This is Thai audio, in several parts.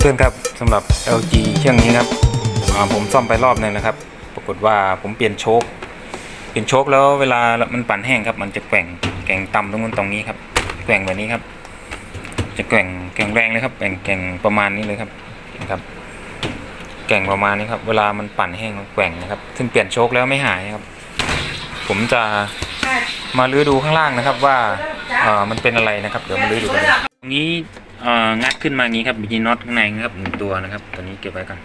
เพื่อนๆครับสำหรับ LG เครื่องนี้ครับอ่าผมซ่อมไปรอบหนึงนะครับ ปรากฏว่าผมเปลี่ยนโชคเปลี่ยนโชคแล้วเวลามันปั่นแห้งครับ มันจะแกว่งแกว่งต่ำตรงนู้นตรงนี้ครับแกว่งแบบนี้ครับ จะแกว่งแกว่งแรงเลยครับแกว่งแกว่งประมาณนี้เลยครับนะครับแกว่งประมาณนี้ครับ เวลามันปั่นแห้งมันแกว่งนะครับ ซึ่งเปลี่ยนโชคแล้วไม่หายครับ ผมจะมาลื้อดูข้างล่างนะครับ ว่าเอ่อมันเป็นอะไรนะครับ เดี๋ยวมาลื้อดูกันตรงนี้เอ่อ งัดขึ้นมางี้ครับมีน็อตข้างในนะครับหนึ่งตัวนะครับตัวนี้เก็บไว้ก่อน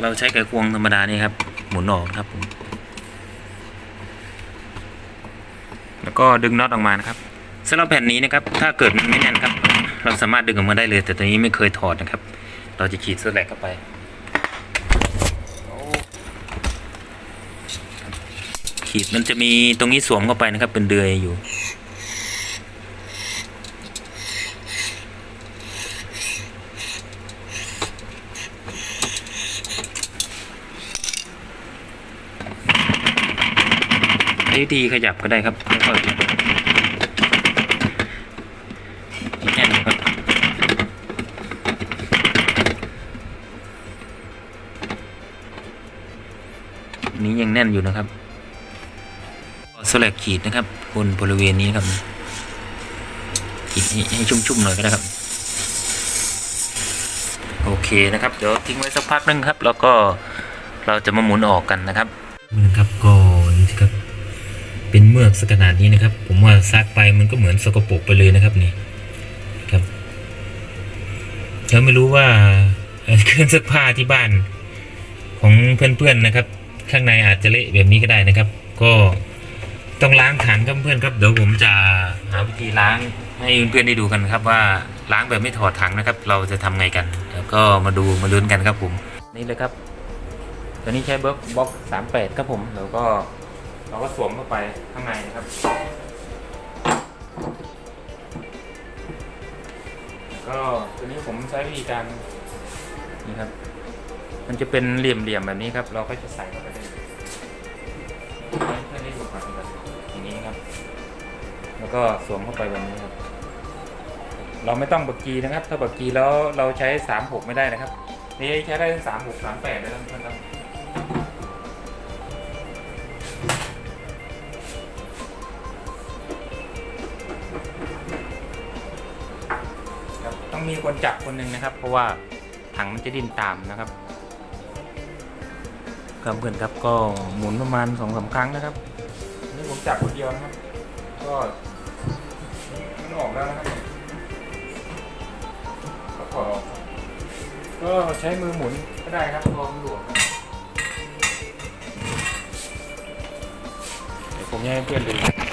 เราใช้ไขควงธรรมดานี่ครับ หมุนออกครับผมแล้วก็ดึงน็อตออกมานะครับสำหรับแผ่นนี้นะครับ ถ้าเกิดมันไม่แน่นครับ เราสามารถดึงออกมาได้เลย แต่ตัวนี้ไม่เคยถอดนะครับ เราจะขีดสแลกเข้าไปขีดมันจะมีตรงนี้สวมเข้าไปนะครับ เป็นเดือยอยู่ วิธีขยับก็ได้ครับค่อยๆแน่นครับนี้ยังแน่นอยู่นะครับสลักขีดนะครับบนบริเวณนี้ครับขีดให้ชุ่มๆหน่อยก็ได้ครับ โอเคนะครับ เดี๋ยวทิ้งไว้สักพักนึงครับ แล้วก็เราจะมาหมุนออกกันนะครับนะครับก็ เป็นเมือกสักขนาดนี้นะครับ ผมว่าซักไปมันก็เหมือนสกปรกไปเลยนะครับนี่ครับแล้วไม่รู้ว่าเครื่องซักผ้าที่บ้านของเพื่อนๆนะครับ ข้างในอาจจะเละแบบนี้ก็ได้นะครับ ก็ต้องล้างถังครับเพื่อนครับเดี๋ยวผมจะหาวิธีล้างให้เพื่อนๆได้ดูกันครับว่าล้างแบบไม่ถอดถังนะครับ เราจะทำไงกันแล้วก็มาดูมาลุ้นกันครับผมนี่เลยครับตัวนี้ใช้บล็อกบล็อกสามแปดครับผมแล้วก็ เราก็สวมเข้าไปข้างในนะครับแล้วก็ตัวนี้ผมใช้วิธีการนี่ครับ มันจะเป็นเหลี่ยมๆแบบนี้ครับ เราก็จะใส่เข้าไปเลยให้เพื่อนได้ดูก่อนนะครับอย่างนี้ครับ แล้วก็สวมเข้าไปแบบนี้ครับ เราไม่ต้องบักกีนะครับ ถ้าบักกีแล้วเราใช้สามหกไม่ได้นะครับ นี่ใช้ได้สามหกสามแปดได้แล้วน ต้องมีคนจับคนหนึ่งนะครับ เพราะว่าถังมันจะดิ้นตามนะครับครับเพื่อนครับก็หมุนประมาณสองสาครั้งนะครับนี่ผมจับคนเดียวนะครับ ก็มันออกแล้วนะครับก็ถอดออกครับก็ใช้มือหมุนก็ได้ครับพอมันหลวมครับเดี๋ยวผมจะให้เพื่อนดู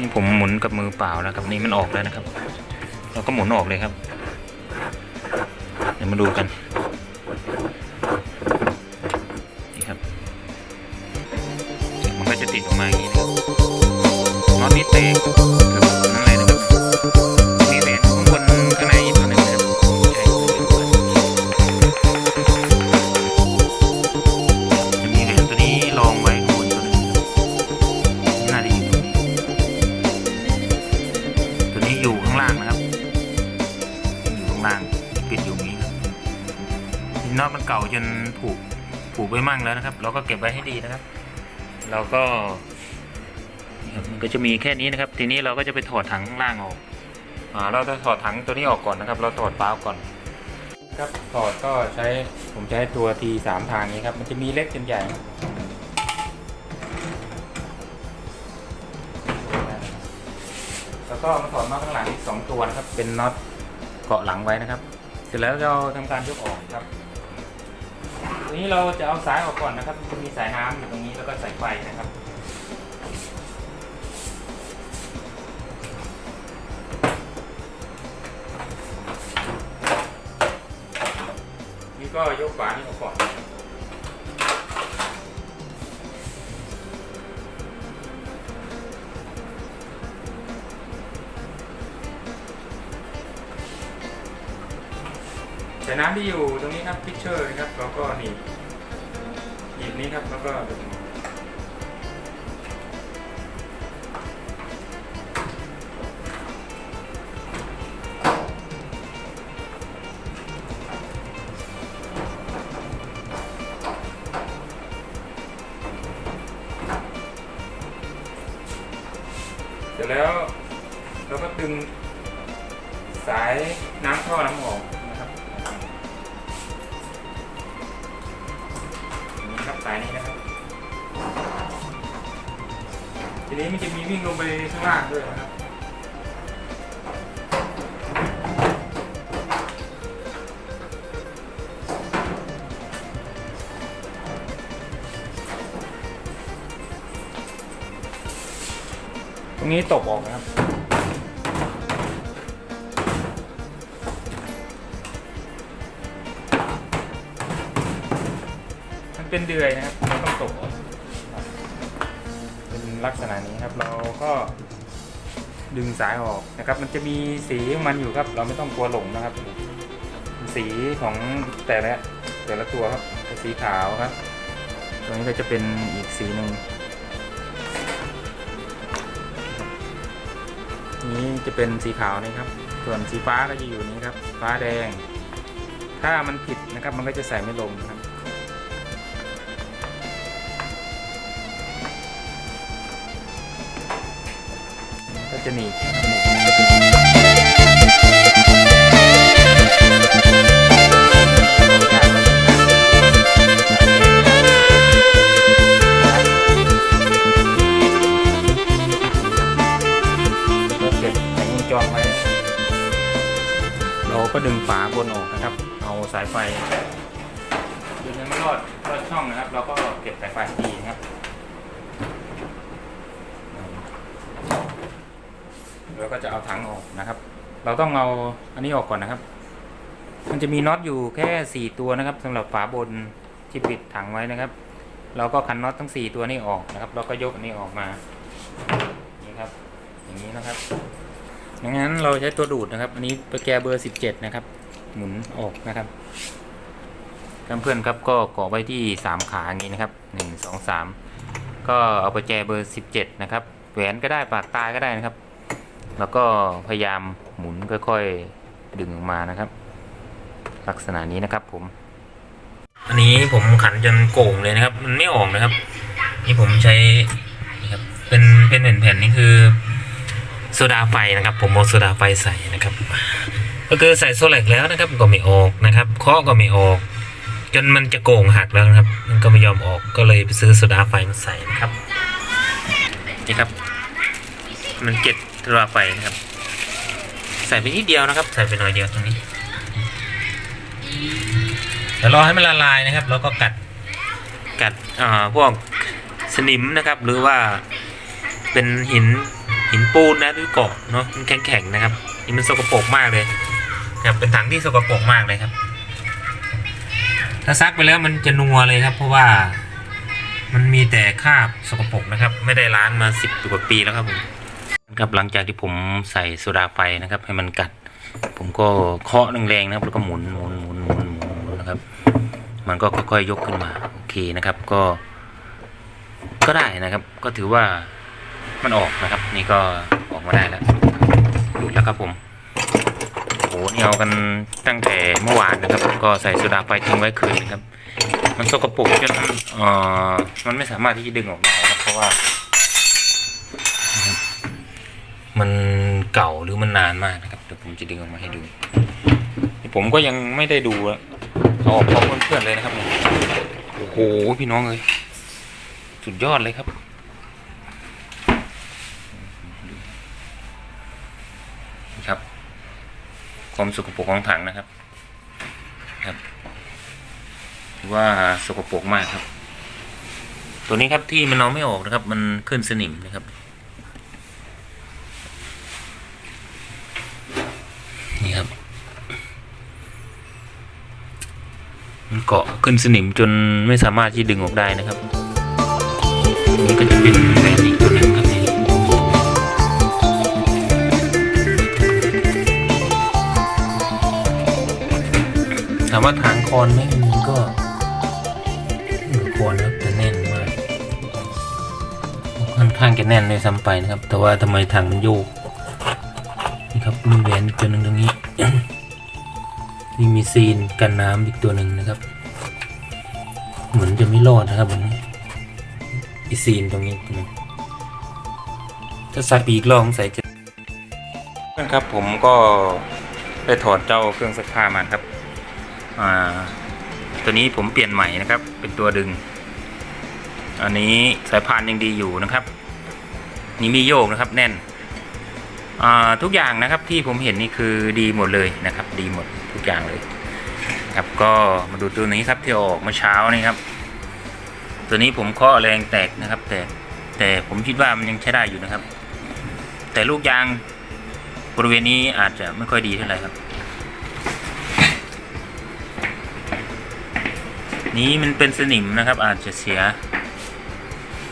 นี่ผมหมุนกับมือเปล่านะครับนี่มันออกแล้วนะครับ เราก็หมุนออกเลยครับ เดี๋ยวมาดูกันนี่ครับมันก็จะติดออกมาอย่างนี้นะครับน็อตนี้เตะ ไว้มั่งแล้วนะครับ เราก็เก็บไว้ให้ดีนะครับ เราก็มันก็จะมีแค่นี้นะครับ ทีนี้เราก็จะไปถอดถังข้างล่างออกอ่าเราจะถอดถังตัวนี้ออกก่อนนะครับ เราถอดปลั๊กก่อน ครับถอดก็ใช้ผมใช้ตัวทีสามทางนี้ครับ มันจะมีเล็กจนใหญ่แล้วก็มาถอดน็อตข้างหลังอีกสองตัวนะครับ เป็นน็อตเกาะหลังไว้นะครับ เสร็จแล้วเราทำการยกออกครับ ทีนี้เราจะเอาสายออกก่อนนะครับจะมีสายน้ำอยู่ตรงนี้แล้วก็สายไฟนะครับนี่ก็ยกฝานี่ออกก่อน ส่น้ำที่อยู่ตรงนี้ครับพิเชอร์นะครับเราก็หนีบหยิบนี้ครับแล้วก็เสร็จแล้วเราก็ดึงสายน้ำท่อน้ำออกายนี้นะครับ ทีนี้มันจะมีวิ่งลงไปข้างล่างด้วยนะครับตรงนี้ตกออกนะครับ เป็นเดือยนะครับมันต้องตกเป็นลักษณะนี้ครับ เราก็ดึงสายออกนะครับ มันจะมีสีมันอยู่ครับ เราไม่ต้องกลัวหลงนะครับ สีของแต่ละแต่ละตัวครับสีขาวครับตัวนี้ก็จะเป็นอีกสีหนึ่งนี้จะเป็นสีขาวนี่ครับ ส่วนสีฟ้าก็จะอยู่นี้ครับ ฟ้าแดง ถ้ามันผิดนะครับ มันก็จะใส่ไม่ลงครับ จะหนีบก็เก็บแผงวงจรไว้ เราก็ดึงฝาบนออกนะครับ เอาสายไฟดึงให้มันรอดรอดช่องนะครับ เราก็เก็บสายไฟดีนะครับ เราก็จะเอาถังออกนะครับ เราต้องเอาอันนี้ออกก่อนนะครับ มันจะมีน็อตอยู่แค่สี่ตัวนะครับสำหรับฝาบนที่ปิดถังไว้นะครับ เราก็คันน็อตทั้งสี่ตัวนี้ออกนะครับเราก็ยกอันนี้ออกมานี่ครับ อย่างนี้นะครับดังนั้นเราใช้ตัวดูดนะครับ อันนี้ประแกเบอร์สิบเจ็ดนะครับ หมุนออกนะครับเพื่อนๆครับก็เกาะไว้ที่สามขาอย่างนี้นะครับหนึ่งสองสามก็เอาประแจเบอร์สิบเจ็ดนะครับแหวนก็ได้ปากตายก็ได้นะครับ แล้วก็พยายามหมุนค่อยๆดึงออกมานะครับ ลักษณะนี้นะครับผม อันนี้ผมขันจนโก่งเลยนะครับ มันไม่ออกนะครับ นี่ผมใช้นครับเป็นเป็นแผ่นๆนี่คือโซดาไฟนะครับ ผมเอาโซดาไฟใส่นะครับ ก็คือใส่โซแลกแล้วนะครับก็ไม่ออกนะครับเคาะก็ไม่ออก จนมันจะโก่งหักแล้วนะครับ มันก็ไม่ยอมออกก็เลยไปซื้อโซดาไฟมาใส่นะครับนี่ครับ มันเก็บ โซดาไฟนะครับ ใส่ไปนิดเดียวนะครับ ใส่ไปหน่อยเดียวตรงนี้เดี๋ยวรอให้มันละลายนะครับ แล้วก็กัดกัดอ่าพวกสนิมนะครับ หรือว่าเป็นหินหินปูนนะหรือเกาะเนาะมันแข็งๆนะครับนี่มันสกปรกมากเลยครับเป็นถังที่สกปรกมากเลยครับ ถ้าซักไปแล้วมันจะนัวเลยครับ เพราะว่ามันมีแต่คราบสกปรกนะครับ ไม่ได้ล้างมาสิบกว่าปีแล้วครับผม ครับหลังจากที่ผมใส่โซดาไฟนะครับ ให้มันกัด ผมก็เคาะแรงๆนะครับ แล้วก็หมุนหมุนหมุนหมุนหมุนนะครับ มันก็ค่อยๆยกขึ้นมาโอเคนะครับ ก็ ก็ได้นะครับ ก็ถือว่ามันออกนะครับ นี่ก็ออกมาได้แล้วหลุดแล้วครับผมโอ้โหนี่เอากันตั้งแต่เมื่อวานนะครับ ก็ใส่โซดาไฟทิ้งไว้คืนนะครับ มันสกปรกจนเอ่อมันไม่สามารถที่จะดึงออกได้ครับเพราะว่านะครับ มันเก่าหรือมันนานมากนะครับเดี๋ยวผมจะดึงออกมาให้ดู ผมก็ยังไม่ได้ดูอะเอาออกพร้อมเพื่อนๆเลยนะครับโอ้โหพี่น้องเลยสุดยอดเลยครับนี่ครับความสกปรกของถังนะครับ ครับถือว่าสกปรกมากครับ ตัวนี้ครับที่มันเอาไม่ออกนะครับ มันขึ้นสนิมนะครับ นี่ครับ มัน เกาะขึ้นสนิมจนไม่สามารถที่ดึงออกได้นะครับนี่ก็จะเป็นแบรนอีกตัวหนึ่งครับนี่ถามว่าถางคอนไหมมันก็คอนนะครับแต่แน่นมากค่อนข้างจะแน่นเลยซ้ำไปนะครับ แต่ว่าทำไมถังมันโยกนี่ครับมีแหวนอีกตัวหนึ่งตรงนี้ นี่มีซีนกันน้ำอีกตัวหนึ่งนะครับ เหมือนจะไม่รอดนะครับวันนี้อีซีนตรงนี้นึงถ้าซักอีกรอบสงสัยจะครับผมก็ได้ถอดเจ้าเครื่องซักผ้ามาครับอ่าตัวนี้ผมเปลี่ยนใหม่นะครับ เป็นตัวดึง อันนี้สายพานยังดีอยู่นะครับ นี่มีโยกนะครับแน่นอ่าทุกอย่างนะครับที่ผมเห็นนี่คือดีหมดเลยนะครับ ดีหมด ทุกอย่างเลย ครับก็มาดูตัวนี้ครับที่ออกเมื่อเช้านี่ครับ ตัวนี้ผมเคาะแรงแตกนะครับ แต่แต่ผมคิดว่ามันยังใช้ได้อยู่นะครับ แต่ลูกยางบริเวณนี้อาจจะไม่ค่อยดีเท่าไหร่ครับ นี้มันเป็นสนิมนะครับ อาจจะเสีย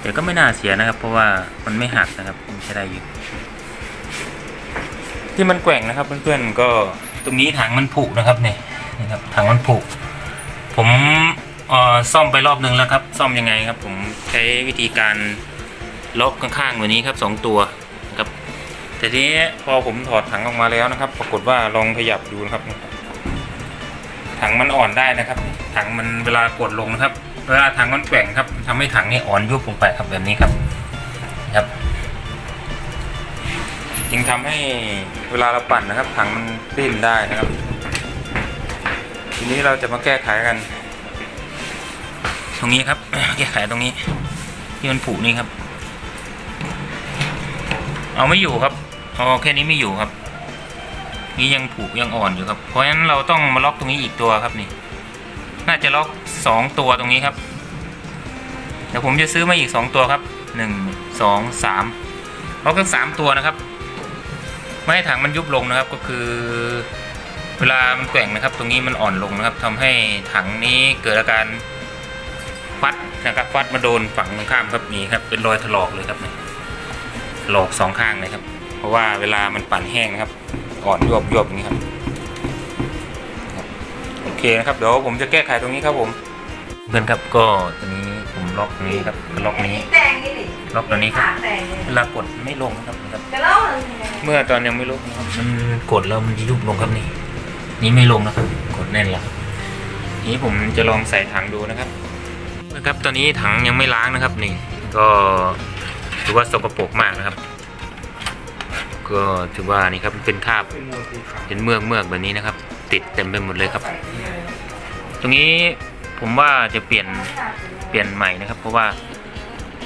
แต่ก็ไม่น่าเสียนะครับ เพราะว่ามันไม่หักนะครับมันใช้ได้อยู่ที่มันแกว่งนะครับเพื่อนๆก็ รงนี้ถังมันผุนะครับเนี่ยนะครับถังมันผุผมซ่อมไปรอบนึงแล้วครับ ซ่อมยังไงครับ ผมใช้วิธีการล็อกข้างๆแบบนี้ครับสองตัวครับแต่ทีนี้พอผมถอดถังออกมาแล้วนะครับ ปรากฏว่าลองขยับดูนะครับ ถังมันอ่อนได้นะครับ ถังมันเวลากดลงนะครับ เวลาถังมันแกว่งครับทำให้ถังนี่อ่อนยุบลงไปครับแบบนี้ครับ ครับ จึงทำให้เวลาเราปั่นนะครับ ถังมันดิ้นได้นะครับ ทีนี้เราจะมาแก้ไขกัน ตรงนี้ครับ แก้ไขตรงนี้ ที่มันผุนี่ครับ เอาไม่อยู่ครับเอาแค่นี้ไม่อยู่ครับ นี่ยังผุยังอ่อนอยู่ครับ เพราะฉะนั้นเราต้องมาล็อกตรงนี้อีกตัวครับนี่ น่าจะล็อกสองตัวตรงนี้ครับเดี๋ยวผมจะซื้อมาอีกสองตัวครับหนึ่งสองสามล็อกทั้งสามตัวนะครับ ไม่ให้ถังมันยุบลงนะครับก็คือ เวลามันแกว่งนะครับ ตรงนี้มันอ่อนลงนะครับทำให้ถังนี้เกิดอาการฟัดนะครับฟัดมาโดนฝั่งตรงข้ามครับนี่ครับเป็นรอยถลอกเลยครับนี่ถลอกสองข้างเลยครับ เพราะว่าเวลามันปั่นแห้งนะครับ อ่อนยวบยวบอย่างนี้ครับครับโอเคนะครับเดี๋ยวผมจะแก้ไขตรงนี้ครับผมเพื่อนครับก็ตัวนี้ผมล็อกตรงนี้ครับล็อกนี้แดงนี่ดิล็อกตัวนี้ครับแดงเลยเวลากดไม่ลงนะครับนะครับจะ เล่าอะไรยังไงเมื่อตอนยังไม่ลุกนะครับมันกดแล้วมันยุบลงครับนี่ นี่ไม่ลงนะครับ กดแน่นแล้วนี้ผมจะลองใส่ถังดูนะครับนะครับตอนนี้ถังยังไม่ล้างนะครับนี่ ก็ถือว่าสกปรกมากนะครับ ก็ถือว่านี่ครับเป็นคราบเป็นเมือกเมือกแบบนี้นะครับ ติดเต็มไปหมดเลยครับ ตรงนี้ผมว่าจะเปลี่ยนเปลี่ยนใหม่นะครับ เพราะว่า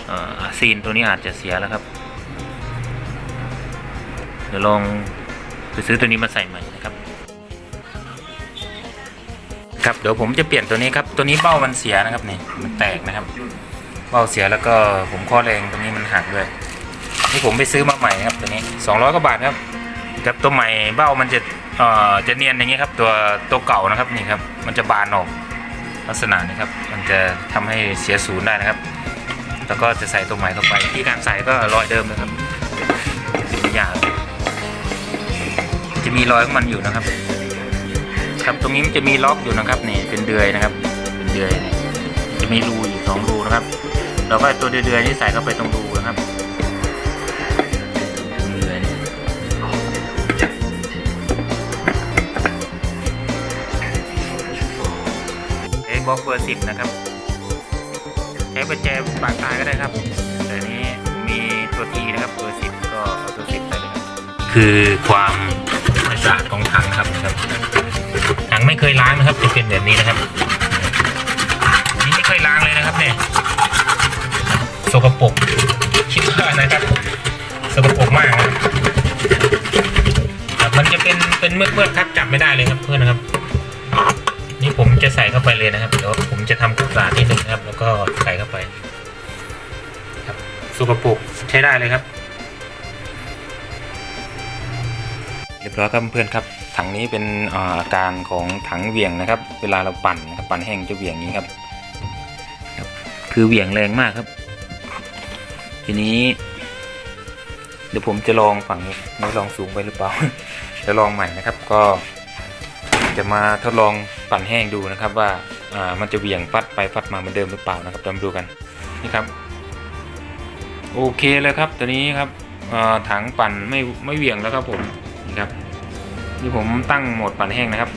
เอ่อซีนตัวนี้อาจจะเสียแล้วครับเดี๋ยวลองไปซื้อตัวนี้มาใส่ใหม่นะครับครับเดี๋ยวผมจะเปลี่ยนตัวนี้ครับตัวนี้เบ้ามันเสียนะครับนี่มันแตกนะครับ เบ้าเสียแล้วก็ผมข้อแรงตรงนี้มันหักด้วยนี่ผมไปซื้อมาใหม่นะครับตัวนี้200กว่าบาทครับกับตัวใหม่เบ้ามันจะเอ่อจะเนียนอย่างนี้ครับ ตัวตัวเก่านะครับนี่ครับมันจะบานออกลักษณะนี้ครับมันจะทำให้เสียศูนย์ได้นะครับ แล้วก็จะใส่ตัวใหม่เข้าไปที่การใส่ก็รอยเดิมนะครับ มีรอยของมันอยู่นะครับ ครับตรงนี้มันจะมีล็อกอยู่นะครับนี่เป็นเดือยนะครับ เป็นเดือยจะมีรูอยู่สองรูนะครับ เราก็ตัวเดือยๆนี่ใส่เข้าไปตรงรูนะครับเดือยนี่เอ็อกเบอร์สิบนะครับ ใช้ประแจปากตายก็ได้ครับ แต่นี้มีตัวทีนะครับเบอร์สิบก็เอาตัวสิบใส่เลยครับ คือความ เคยล้างนะครับ จะเป็นแบบนี้นะครับนี่ไม่เคยล้างเลยนะครับเนี่ยสกปรกคิดว่านะครับสกปรกมากครับมันจะเป็นเป็นเมือเมือครับจับไม่ได้เลยครับเพื่อนนะครับ นี่ผมจะใส่เข้าไปเลยนะครับเดี๋ยวผมจะทำความสะอาดนิดนึงนะครับ แล้วก็ใส่เข้าไป ครับสกปรกใช้ได้เลยครับเรียบร้อยครับเพื่อนครับ ถังนี้เป็นอาการของถังเหวี่ยงนะครับ เวลาเราปั่นนะครับปั่นแห้งจะเหวี่ยงอย่างนี้ครับ คือเหวี่ยงแรงมากครับ ทีนี้ เดี๋ยวผมจะลองฝั่งนี้ไม่ลองสูงไปหรือเปล่า จะลองใหม่นะครับ ก็ จะมาทดลองปั่นแห้งดูนะครับ ว่ามันจะเหวี่ยงฟัดไปฟัดมาเหมือนเดิมหรือเปล่านะครับเรามาดูกันนี่ครับ โอเคเลยครับตัวนี้ครับถังปั่นไม่ไม่เหวี่ยงแล้วครับผมนี่ครับ นี่ผมตั้งโหมดปั่นแห้งนะครับ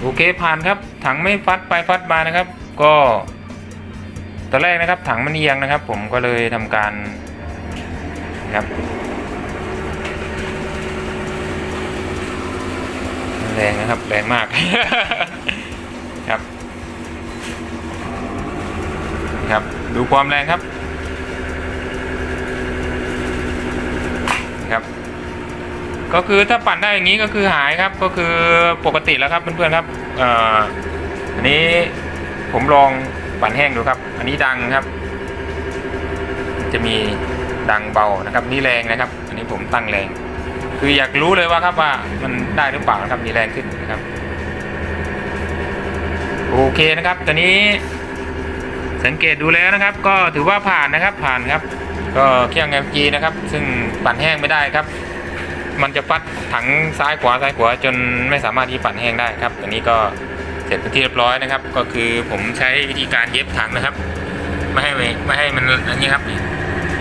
โอเคผ่านครับ ถังไม่ฟัดไปฟัดมานะครับ ก็ตอนแรกนะครับ ถังมันเอียงนะครับ ผมก็เลยทำการครับแรงนะครับแรงมากครับ ครับ ดูความแรงครับ ก็คือถ้าปั่นได้อย่างนี้ก็คือหายครับก็คือปกติแล้วครับเพื่อนๆครับเอ่อันนี้ผมลองปั่นแห้งดูครับ อันนี้ดังครับ จะมีดังเบานะครับนี่แรงนะครับ อันนี้ผมตั้งแรง คืออยากรู้เลยว่าครับว่ามันได้หรือเปล่านะครับมีแรงขึ้นนะครับโอเคนะครับ ตอนนี้สังเกตดูแล้วนะครับ ก็ถือว่าผ่านนะครับผ่านครับ ก็เครื่อง LG นะครับ ซึ่งปั่นแห้งไม่ได้ครับ มันจะฟัดถังซ้ายขวาซ้ายขวาจนไม่สามารถที่ปั่นแห้งได้ครับอันนี้ก็เสร็จเป็นที่เรียบร้อยนะครับ ก็คือผมใช้วิธีการเย็บถังนะครับ ไม่ให้ไม่ให้มันอันนี้ครับนี่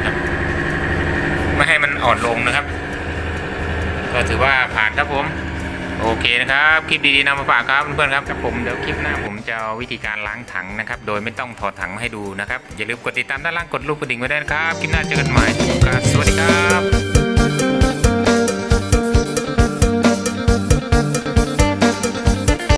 ครับไม่ให้มันอ่อนลงนะครับ ก็ถือว่าผ่านครับผม โอเคนะครับ คลิปดีๆนำมาฝากครับเพื่อนๆครับครับผมเดี๋ยวคลิปหน้าผมจะเอาวิธีการล้างถังนะครับ โดยไม่ต้องถอดถังมาให้ดูนะครับ อย่าลืมกดติดตามด้านล่างกดรูปกระดิ่งไว้ด้วยนะครับ คลิปหน้าเจอกันใหม่สวัสดีครับ